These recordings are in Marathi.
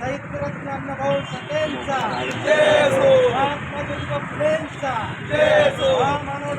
साहित्यरत्न अण्णाभाऊ असो महात्मा ज्योतिबा फुलेंचा महामानव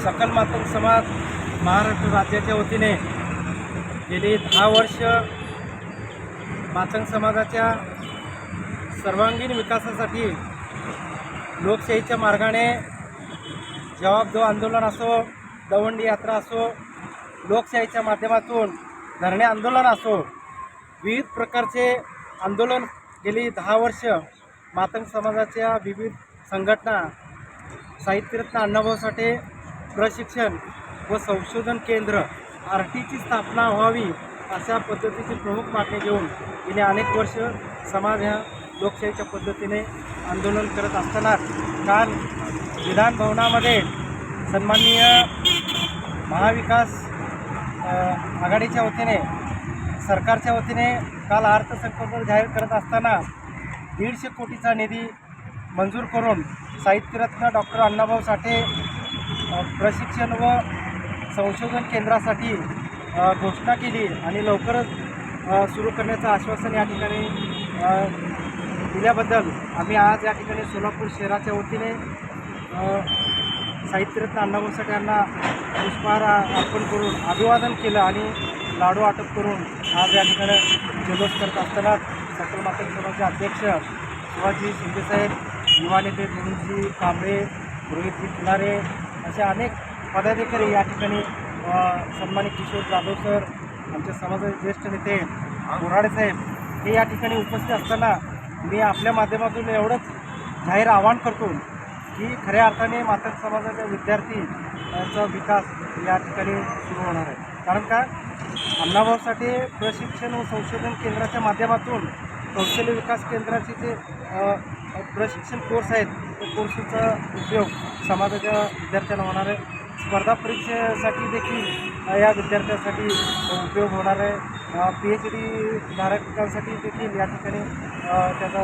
सकल मातंग समाज महाराष्ट्र राज्याच्या वतीने गेली दहा वर्ष मातंग समाजाच्या सर्वांगीण विकासासाठी लोकशाहीच्या मार्गाने जवाब दो आंदोलन असो दवंडी यात्रा असो लोकशाहीच्या माध्यमातून धरणे आंदोलन असो विविध प्रकारचे आंदोलन गेली दहा वर्ष मातंग समाजाच्या विविध संघटना साहित्यरत्न अण्णाभाऊ साठे प्रशिक्षण व संशोधन केंद्र आर टीची स्थापना व्हावी अशा पद्धतीची प्रमुख मागणी घेऊन गेली अनेक वर्ष समाज ह्या लोकशाहीच्या पद्धतीने आंदोलन करत असताना काल विधान भवनामध्ये सन्माननीय महाविकास आघाडीच्या वतीने सरकारच्या वतीने काल अर्थसंकल्प जाहीर करत असताना दीडशे कोटीचा निधी मंजूर करून साहित्यरत्न डॉक्टर अण्णाभाऊ साठे प्रशिक्षण व संशोधन केंद्रासाठी घोषणा केली आणि लवकरच सुरू करण्याचं आश्वासन या ठिकाणी दिल्याबद्दल आम्ही आज या ठिकाणी सोलापूर शहराच्या वतीने साहित्यरत्न अण्णाभाऊ साठे यांना पुष्पहार अर्पण करून अभिवादन केलं आणि लाडू अटक करून आज या ठिकाणी जल्लोष करत असताना सकल मातंग समाजाचे अध्यक्ष शिवाजी शिंदेसाहेब युवा नेते दिलीपजी कांबळे रोहितजी फुलारे असे अनेक पदाधिकारी या ठिकाणी सन्मानित किशोर जाधव सर आमच्या समाजाचे ज्येष्ठ नेते बोराडे साहेब हे या ठिकाणी उपस्थित असताना मी आपल्या माध्यमातून एवढंच जाहीर आवाहन करतो की खऱ्या अर्थाने मातंग समाजाच्या विद्यार्थीचा विकास या ठिकाणी सुरू होणार आहे. कारण का? अण्णाभाऊसाठी प्रशिक्षण व संशोधन केंद्राच्या माध्यमातून कौशल्य विकास केंद्राचे जे प्रशिक्षण कोर्स आहेत त्या कोर्सचा उपयोग समाजाच्या विद्यार्थ्यांना होणार आहे. स्पर्धा परीक्षेसाठी देखील या विद्यार्थ्यांसाठी उपयोग होणार आहे. पी एच डी धारकांसाठी देखील या ठिकाणी त्याचा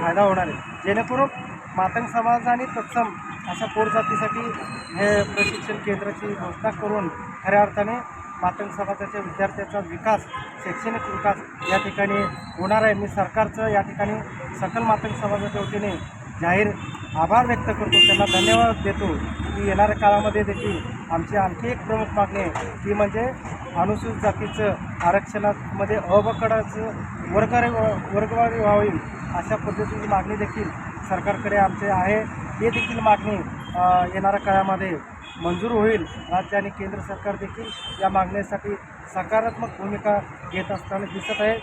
फायदा होणार आहे. जेणेकरून मातंग समाज आणि तत्सम अशा पोर जातीसाठी हे प्रशिक्षण केंद्राची घोषणा करून खऱ्या अर्थाने मातंग समाजाच्या विद्यार्थ्याचा विकास शैक्षणिक विकास या ठिकाणी होणार आहे. मी सरकारचं या ठिकाणी सकल मातंग समाजाच्या वतीने जाहीर आभार व्यक्त करतो. त्यांना धन्यवाद देतो. की येणाऱ्या काळामध्ये देखील आमची आणखी एक प्रमुख मागणी आहे. ती म्हणजे अनुसूचित जातीचं आरक्षणामध्ये अबकडाचं वर्गवारी वर्गवारी व्हावी अशा पद्धतीची मागणी देखील सरकारकडे आमचे आहे. हे देखील मागणी येणाऱ्या काळामध्ये मंजूर होईल. राज्य आणि केंद्र सरकार देखील या मागणीसाठी सकारात्मक भूमिका घेत असताना दिसत आहे.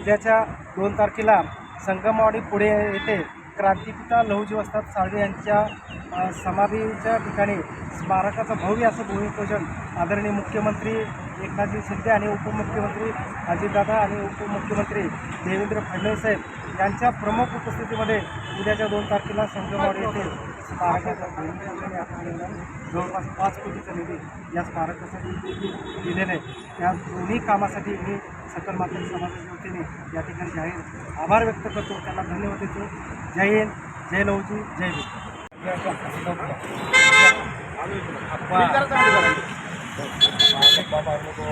उद्याच्या दोन तारखेला संगमवाडी पुढे येथे क्रांतिपिता लहुजी वस्ताद साळवे यांच्या समाधीच्या ठिकाणी स्मारकाचं भव्य असं भूमिपूजन आदरणीय मुख्यमंत्री एकनाथजी शिंदे आणि उपमुख्यमंत्री अजितदादा आणि उपमुख्यमंत्री देवेंद्र फडणवीस साहेब यांच्या प्रमुख उपस्थितीमध्ये उद्याच्या दोन तारखेला संगमवाडी येथे स्मारकाचं. जवळपास पाच कोटीचा निधी या स्मारकासाठी दिलेला आहे. त्या दोन्ही कामासाठी मी सकल मातृ समाजाच्या वतीने या ठिकाणी जाहीर आभार व्यक्त करतो. त्यांना धन्यवाद देतो. जय हिंद जय लवजी जय બાપા લોકો